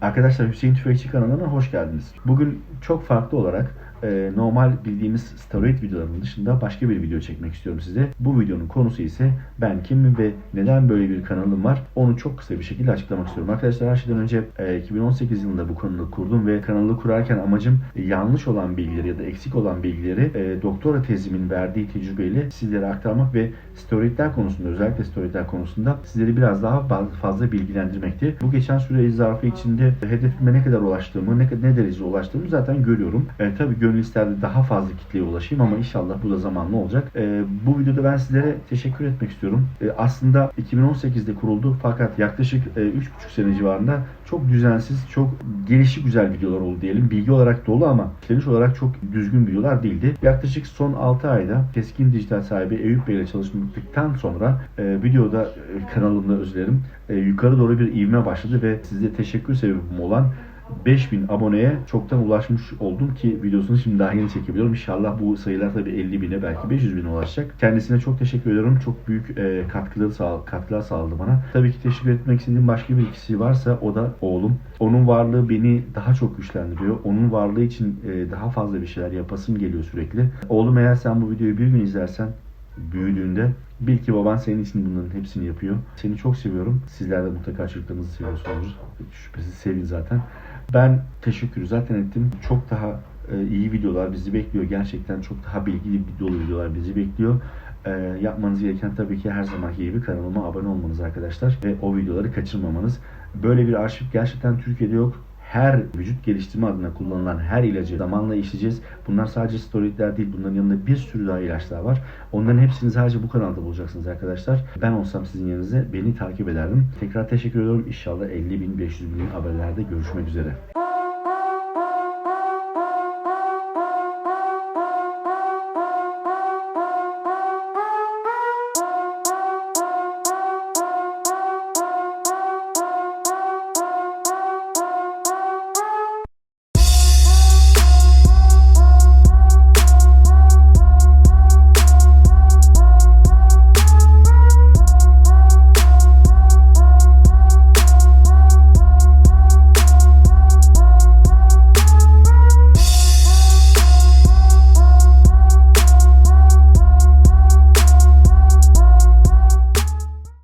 Arkadaşlar Hüseyin Tüfekçi kanalına hoş geldiniz. Bugün çok farklı olarak e, normal bildiğimiz steroid videolarının dışında başka bir video çekmek istiyorum size. Bu videonun konusu ise ben kimim ve neden böyle bir kanalım var onu çok kısa bir şekilde açıklamak istiyorum. Arkadaşlar her şeyden önce e, 2018 yılında bu kanalı kurdum ve kanalı kurarken amacım e, yanlış olan bilgileri ya da eksik olan bilgileri e, doktora tezimin verdiği tecrübeyle sizlere aktarmak ve steroidler konusunda özellikle steroidler konusunda sizleri biraz daha fazla bilgilendirmekti. Bu geçen süre zarfı içinde hedefime ne kadar ulaştığımı, ne, ne derece ulaştığımı zaten görüyorum. E, tabii gönül isterdi daha fazla kitleye ulaşayım ama inşallah bu da zamanla olacak. E, bu videoda ben sizlere teşekkür etmek istiyorum. E, aslında 2018'de kuruldu fakat yaklaşık e, 3,5 sene civarında çok düzensiz, çok gelişi güzel videolar oldu diyelim. Bilgi olarak dolu ama işleniş olarak çok düzgün videolar değildi. Yaklaşık son 6 ayda Keskin Dijital sahibi Eyüp Bey ile çalıştıktan sonra e, videoda e, kanalımda özlerim e, yukarı doğru bir ivme başladı ve size teşekkür sebebim olan 5000 aboneye çoktan ulaşmış oldum ki videosunu şimdi daha yeni çekebiliyorum. İnşallah bu sayılar tabii 50 bine belki 500 bine ulaşacak. Kendisine çok teşekkür ediyorum. Çok büyük e, katkıları sağ, katkılar sağladı bana. Tabii ki teşekkür etmek istediğim başka bir kişi varsa o da oğlum. Onun varlığı beni daha çok güçlendiriyor. Onun varlığı için e, daha fazla bir şeyler yapasım geliyor sürekli. Oğlum eğer sen bu videoyu bir gün izlersen büyüdüğünde bil ki baban senin için bunların hepsini yapıyor. Seni çok seviyorum. Sizler de mutlaka çocuklarınızı seviyorsunuz. Şüphesiz sevin zaten. Ben teşekkür zaten ettim. Çok daha e, iyi videolar bizi bekliyor. Gerçekten çok daha bilgili dolu videolar bizi bekliyor. E, yapmanız gereken tabii ki her zamanki gibi kanalıma abone olmanız arkadaşlar. Ve o videoları kaçırmamanız. Böyle bir arşiv gerçekten Türkiye'de yok her vücut geliştirme adına kullanılan her ilacı zamanla işleyeceğiz. Bunlar sadece steroidler değil. Bunların yanında bir sürü daha ilaçlar var. Onların hepsini sadece bu kanalda bulacaksınız arkadaşlar. Ben olsam sizin yerinize beni takip ederdim. Tekrar teşekkür ediyorum. İnşallah 50 bin 500 bin haberlerde görüşmek üzere.